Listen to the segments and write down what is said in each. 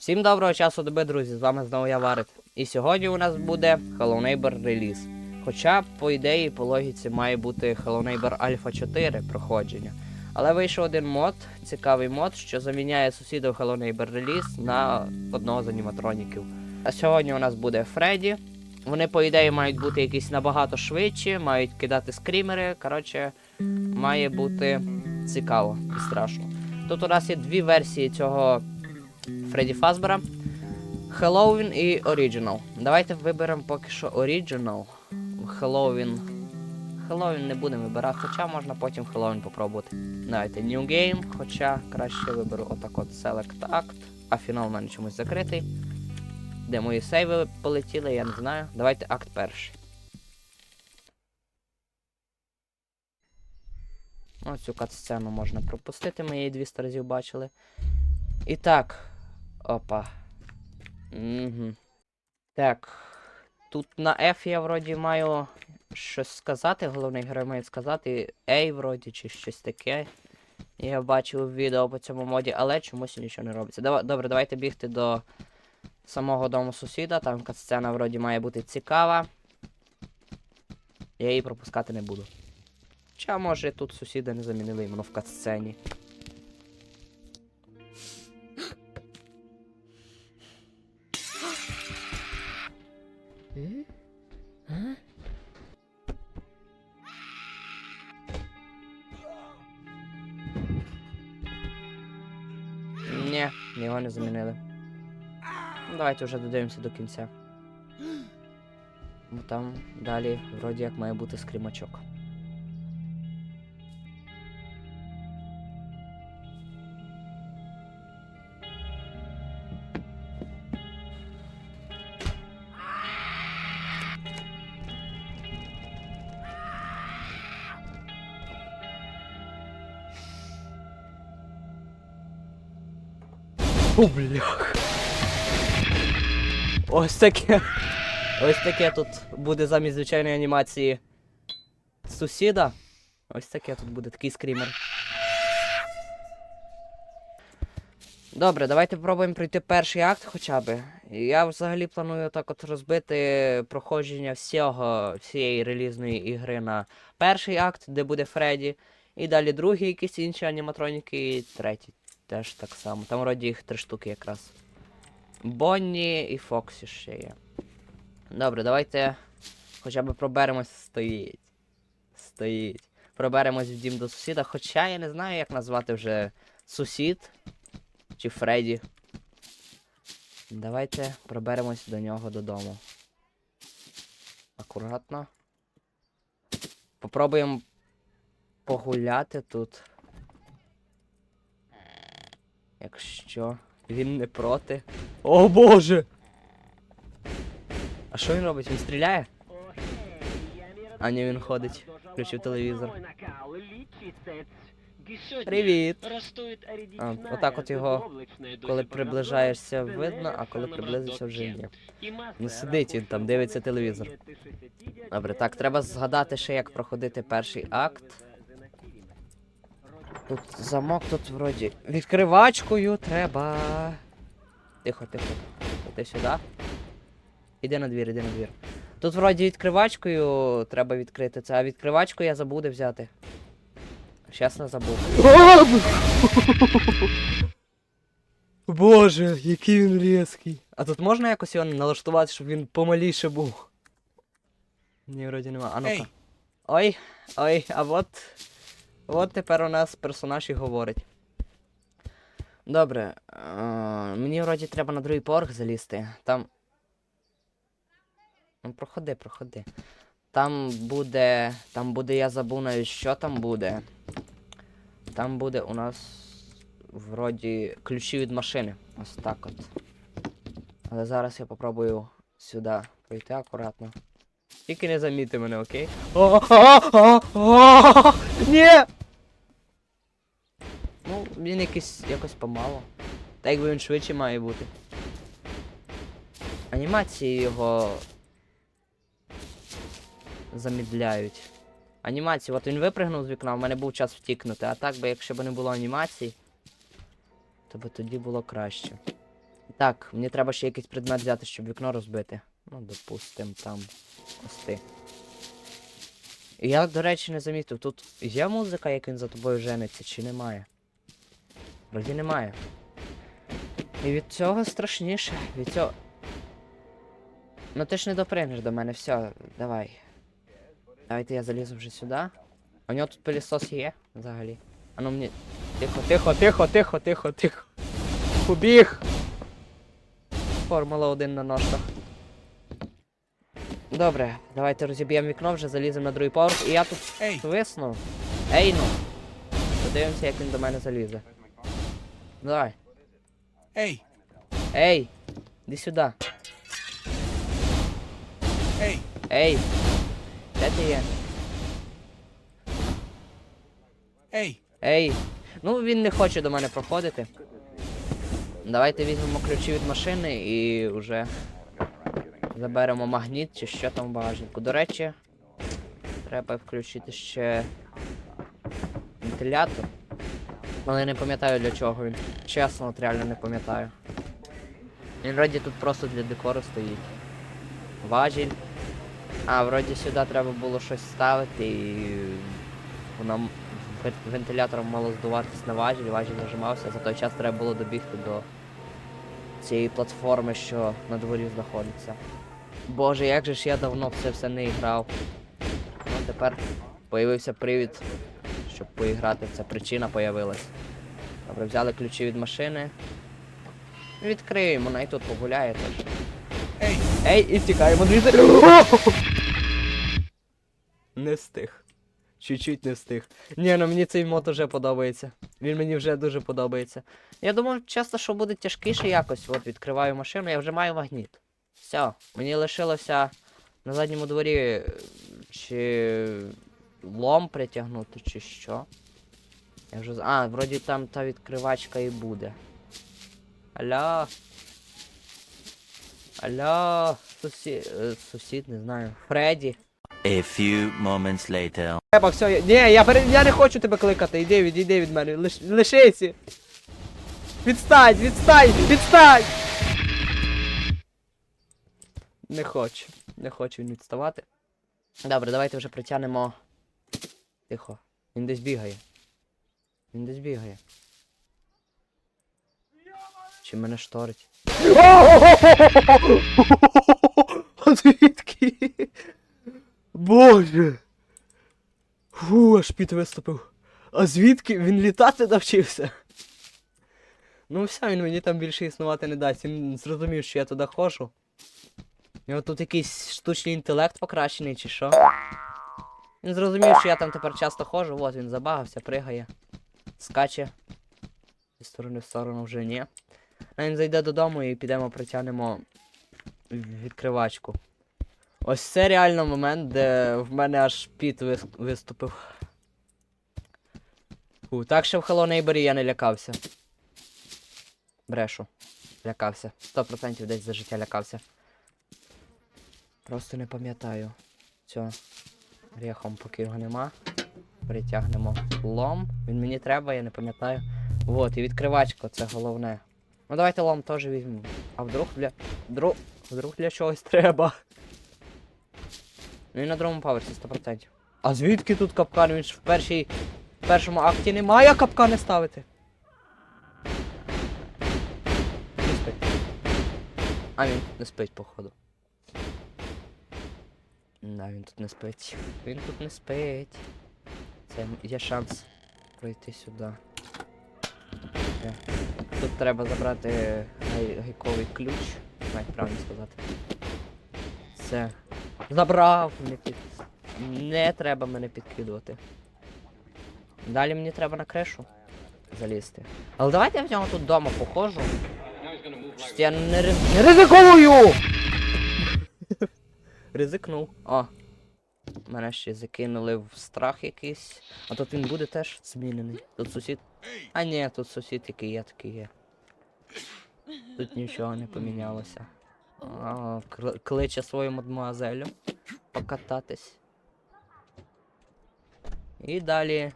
Всім доброго часу доби, друзі! З вами знову я Варит. І сьогодні у нас буде Hello Neighbor реліз. Хоча, по ідеї, по логіці має бути Hello Neighbor Alpha 4 проходження. Але вийшов один мод, цікавий мод, що заміняє сусідів Hello Neighbor реліз на одного з аніматроніків. А сьогодні у нас буде Фредді. Вони, по ідеї, мають бути якісь набагато швидші, мають кидати скрімери. Коротше, має бути цікаво і страшно. Тут у нас є дві версії цього Фредді Фазбера. Halloween і Original. Давайте виберемо поки що Original. Halloween. Halloween не будемо вибирати, хоча можна потім Halloween попробувати. Давайте New Game, хоча краще виберу отак от Select Act, а фінал у мене чомусь закритий. Де мої сейви полетіли, я не знаю. Давайте акт перший. Ось цю кат-сцену можна пропустити, ми її 200 разів бачили. І так. Опа. Угу. Так. Тут на F я вроді маю щось сказати, головний герой має сказати A вроді чи щось таке. Я бачив відео по цьому моді, але чомусь нічого не робиться. Дава- Добре, давайте бігти до самого дому сусіда. Там катсцена вроді має бути цікава. Я її пропускати не буду. Хоча, може, тут сусіда не замінили іменно в катсцені. Давайте вже додивимося до кінця. Бо там далі вроді як має бути скрімачок. О, блях. Ось таке. Ось таке тут буде замість звичайної анімації сусіда. Ось таке тут буде такий скрімер. Добре, давайте спробуємо пройти перший акт хоча б. Я взагалі планую так от розбити проходження всього, всієї релізної ігри на перший акт, де буде Фредді, і далі другий якісь інші аніматроніки, і третій теж так само. Там вроді їх три штуки якраз. Бонні і Фоксі ще є. Добре, давайте хоча б проберемось. Стоїть. Стоїть. Проберемось в дім до сусіда, хоча я не знаю, як назвати вже сусід чи Фредді. Давайте проберемось до нього додому. Акуратно. Попробуємо погуляти тут. Якщо він не проти. О боже! А що він робить? Він стріляє? А ні, він ходить. Включив телевізор. Привіт! А, отак от його, Коли приближаєшся, видно, а коли приблизишся вже ні. Ну сидить він там, дивиться телевізор. Добре, так, треба згадати ще, як проходити перший акт. Тут замок тут вроді. Відкривачкою треба. Тихо, тихо. Іди сюди. Іди на двір, іди на двір. Тут вроді відкривачкою треба відкрити це, а відкривачку я забув де взяти. Чесно забув. Боже, який він різкий. А тут можна якось його налаштувати, щоб він помаліше був? Ні, вроді нема. А ну-ка. Ой, ой, а от. От тепер у нас персонаж і говорить. Добре. Е, мені вроді треба на другий поверх залізти. Там. Ну, проходи, проходи. Там буде. Там буде, я забув навіть, що там буде. Там буде у нас вроді ключі від машини. Ось так от. Але зараз я попробую сюди пройти акуратно. Тільки не заміти мене, окей? О, о, о, о, Ні! Він якийсь якось помало. Так якби він швидше має бути. Анімації його замідляють. Анімації, от він випригнув з вікна, в мене був час втікнути, а так би, якщо б не було анімацій, то би тоді було краще. Так, мені треба ще якийсь предмет взяти, щоб вікно розбити. Ну, допустим, там. Ось ти. І я, до речі, не замітив, тут є музика, як він за тобою жениться, чи немає? Вроді немає. І від цього страшніше. Від цього. Ну ти ж не допригнеш до мене, все, давай. Давайте я залізу вже сюди. У нього тут пилісос є взагалі. А ну мені. Тихо, тихо, тихо, тихо, тихо, тихо. Побіг! Формула 1 на ножках. Добре, давайте розіб'ємо вікно, вже заліземо на другий поверх. І я тут Ей, свисну. Ей ну. Подивимося, як він до мене залізе. Давай. ей, Ей! Іди сюди. ей, Ей! Де ти є? ей. Ей! Ну він не хоче до мене проходити. Давайте візьмемо ключі від машини і вже заберемо магніт чи що там в багажнику. До речі, треба включити ще вентилятор. Але я не пам'ятаю для чого він. Чесно, от реально не пам'ятаю. Він вроді тут просто для декору стоїть. Важіль. А, вроді сюди треба було щось ставити і воно вентилятором мало здуватись на важіль, важіль нажимався, за той час треба було добігти до цієї платформи, що на дворі знаходиться. Боже, як же ж я давно в це все не грав. Ну тепер появився привід, щоб поіграти. Ця причина появилась. Добре, взяли ключі від машини. Відкриємо, вона і тут погуляє теж. Ей, Ей, і тікаємо звідси. Не встиг. Чуть-чуть не встиг. Ні, ну мені цей мод уже подобається. Він мені вже дуже подобається. Я думав, часто, що буде тяжкіше якось. От відкриваю машину, я вже маю магніт. Все, мені лишилося на задньому дворі е, чи лом притягнути, чи що. Я вже. з- А, вроді там та відкривачка і буде. Алло. Алло, сусід, сусід, не знаю. Фредді. A few moments later. Треба, все, я... Ні, я, пере... я не хочу тебе кликати, йди, відійди від мене, Лиш... лишися. Відстань, відстань, відстань! Не хочу, не хочу він відставати. Добре, давайте вже притягнемо. Тихо. Він десь бігає. Він десь бігає. Чи мене шторить? Звідки? Боже! Фу, аж піт виступив. А звідки він літати навчився? Ну все, він мені там більше існувати не дасть. Він зрозумів, що я туди ходжу. У нього тут якийсь штучний інтелект покращений, чи що. Він зрозумів, що я там тепер часто ходжу, от він забагався, пригає, скаче. Зі сторони в сторону вже ні. А він зайде додому і підемо притягнемо відкривачку. Ось це реально момент, де в мене аж піт виступив. Фу, так що в Hello Neighbor я не лякався. Брешу. Лякався. 100% десь за життя лякався. Просто не пам'ятаю. Цього. Рехом поки його нема. Притягнемо лом. Він мені треба, я не пам'ятаю. Вот, і відкривачка, це головне. Ну давайте лом теж візьмемо. А вдруг для. Вдруг. Вдруг для чогось треба. Ну і на другому поверсі 100%. А звідки тут капкан? Він ж в першій. В першому акті немає капкани ставити. А він не спить, походу. Да, він тут не спить. Він тут не спить. Це є шанс пройти сюди. Е, Тут треба забрати гай- гайковий ключ. Навіть правильно сказати. Це. Забрав! Не, під... не треба мене підкидувати. Далі мені треба на кришу залізти. Але давайте я в нього тут вдома походжу. Я не, риз... не ризикую! Ризикнув. О. Мене ще закинули в страх якийсь. А тут він буде теж змінений. Тут сусід. А ні, тут сусід який є, такий є. Тут нічого не помінялося. А, кличе свою мадмуазелю покататись. І далі.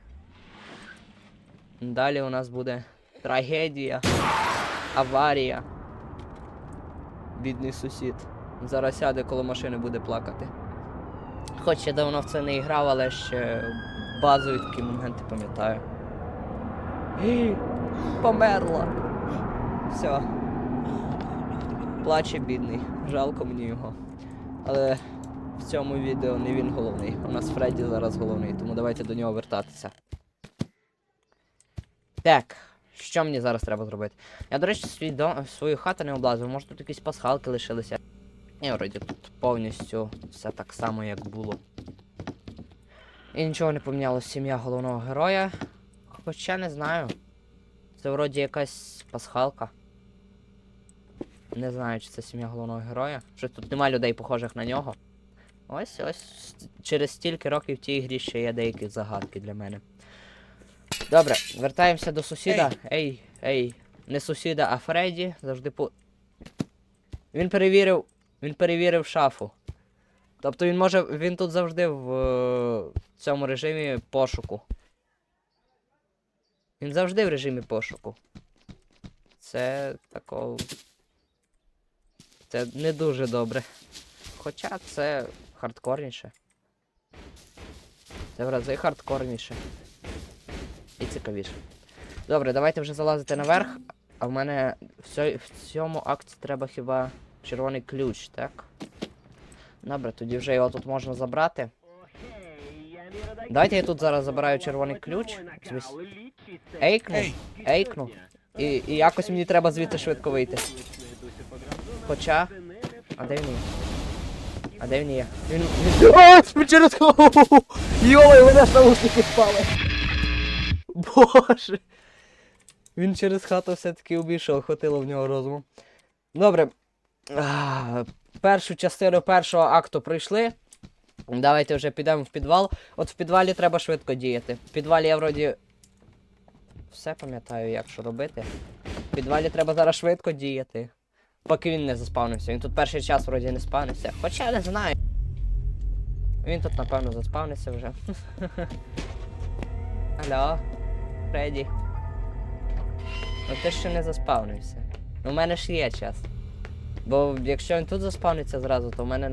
Далі у нас буде трагедія, аварія. Бідний сусід. Зараз сяде коло машини буде плакати. Хоч я давно в це не грав, але ще базові такі моменти пам'ятаю. Померла. Все. Плаче бідний. Жалко мені його. Але в цьому відео не він головний. У нас Фредді зараз головний, тому давайте до нього вертатися. Так, що мені зараз треба зробити? Я, до речі, свій дом, свою хату не облазив, може тут якісь пасхалки лишилися. Ні, вроді тут повністю все так само, як було. І нічого не помінялося сім'я головного героя. Хоча не знаю. Це вроді якась пасхалка. Не знаю, чи це сім'я головного героя. Що тут нема людей, похожих на нього. Ось ось через стільки років в тій грі ще є деякі загадки для мене. Добре, вертаємося до сусіда. Ей, ей, не сусіда, а Фредді. Завжди по. Він перевірив. Він перевірив шафу. Тобто він може. Він тут завжди в е, цьому режимі пошуку. Він завжди в режимі пошуку. Це тако. Це не дуже добре. Хоча це хардкорніше. Це в рази хардкорніше. І цікавіше. Добре, давайте вже залазити наверх. А в мене в, цьо- в цьому акті треба хіба червоний ключ, так? Добре, тоді вже його тут можна забрати. Давайте я тут зараз забираю червоний ключ. Ейкну. Ейкну. І, і якось мені треба звідти швидко вийти. Хоча. А де він є? А де він є? Він. він... Через Йой, мене ж наушники впали. Боже. Він через хату все-таки обійшов, хватило в нього розуму. Добре. А, першу частину першого акту пройшли. Давайте вже підемо в підвал. От в підвалі треба швидко діяти. В підвалі я вроді. Все пам'ятаю, як що робити. В підвалі треба зараз швидко діяти. Поки він не заспавнився. Він тут перший час вроді не спавнився. Хоча не знаю. Він тут, напевно, заспавнився вже. Алло, Фредді. Ну ти ще не заспавнився. Ну, У мене ж є час. Бо якщо він тут заспавниться зразу, то в мене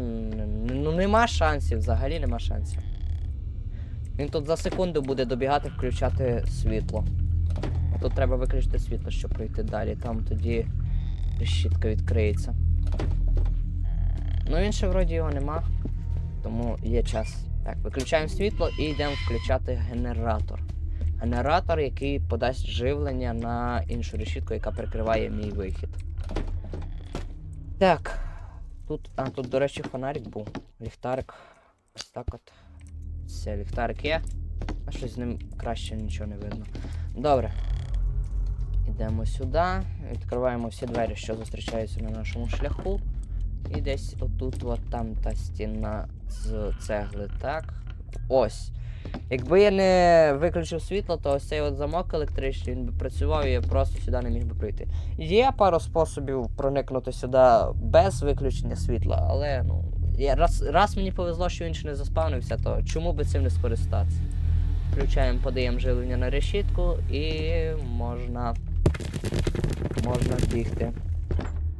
ну, нема шансів, взагалі нема шансів. Він тут за секунду буде добігати, включати світло. Тут треба виключити світло, щоб пройти далі. Там тоді решітка відкриється. Ну він ще вроді його нема. Тому є час. Так, виключаємо світло і йдемо включати генератор. Генератор, який подасть живлення на іншу решітку, яка перекриває мій вихід. Так. Тут. А, тут, до речі, фонарик був. Ліхтарик. Ось так от. Все, ліхтарик є. А щось з ним краще нічого не видно. Добре. Йдемо сюди. Відкриваємо всі двері, що зустрічаються на нашому шляху. І десь отут, от там та стіна з цегли, так. Ось. Якби я не виключив світло, то ось цей от замок електричний він би працював і я просто сюди не міг би прийти. Є пару способів проникнути сюди без виключення світла, але ну. Я, раз, раз мені повезло, що він ще не заспавнився, то чому би цим не скористатися? Включаємо, подаємо живлення на решітку і можна. Можна бігти.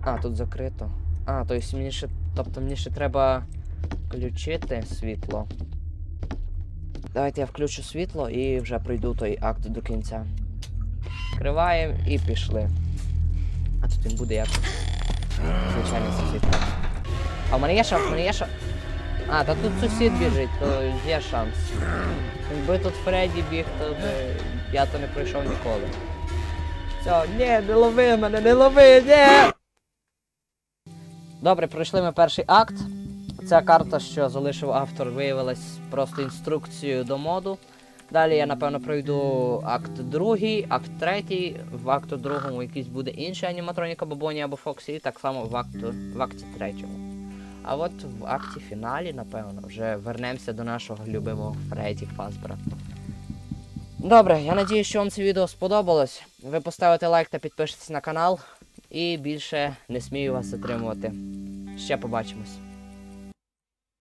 А, тут закрито. А, то есть мені ще. Тобто мені ще треба включити світло. Давайте я включу світло і вже пройду той акт до кінця. Відкриваємо і пішли. А тут він буде як. Звичайно, світло. А в мене є шанс, в мене є шанс. А, та тут сусід біжить, то є шанс. Якби тут Фредді біг, то я то не пройшов ніколи. Все, ні, не лови мене, не лови, ні! Добре, пройшли ми перший акт. Ця карта, що залишив автор, виявилась просто інструкцією до моду. Далі я, напевно, пройду акт другий, акт третій, в акту другому якийсь буде інший аніматроніка Бобоні або Фоксі, і так само в, акту, в акті третьому. А от в акті фіналі, напевно, вже вернемося до нашого любимого Фредді Фазбера. Добре, я надію, що вам це відео сподобалось. Ви поставите лайк та підпишетесь на канал. І більше не смію вас затримувати. Ще побачимось.